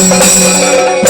Thank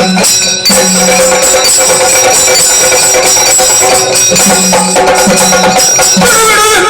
Thank you.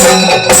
ಕಾಲದಲ್ಲಿ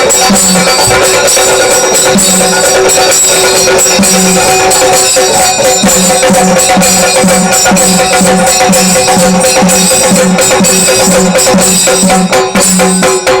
Thank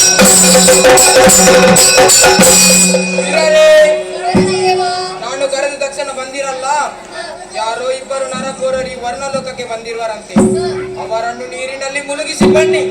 ನಾನು ಕರೆದ ತಕ್ಷಣ ಬಂದಿರಲ್ಲ. ಯಾರೋ ಇಬ್ಬರು ನರಕೋರರಿ ವರ್ಣಲೋಕಕ್ಕೆ ಬಂದಿರುವರಂತೆ. ಅವರನ್ನು ನೀರಿನಲ್ಲಿ ಮುಳುಗಿಸಿ ಬನ್ನಿ.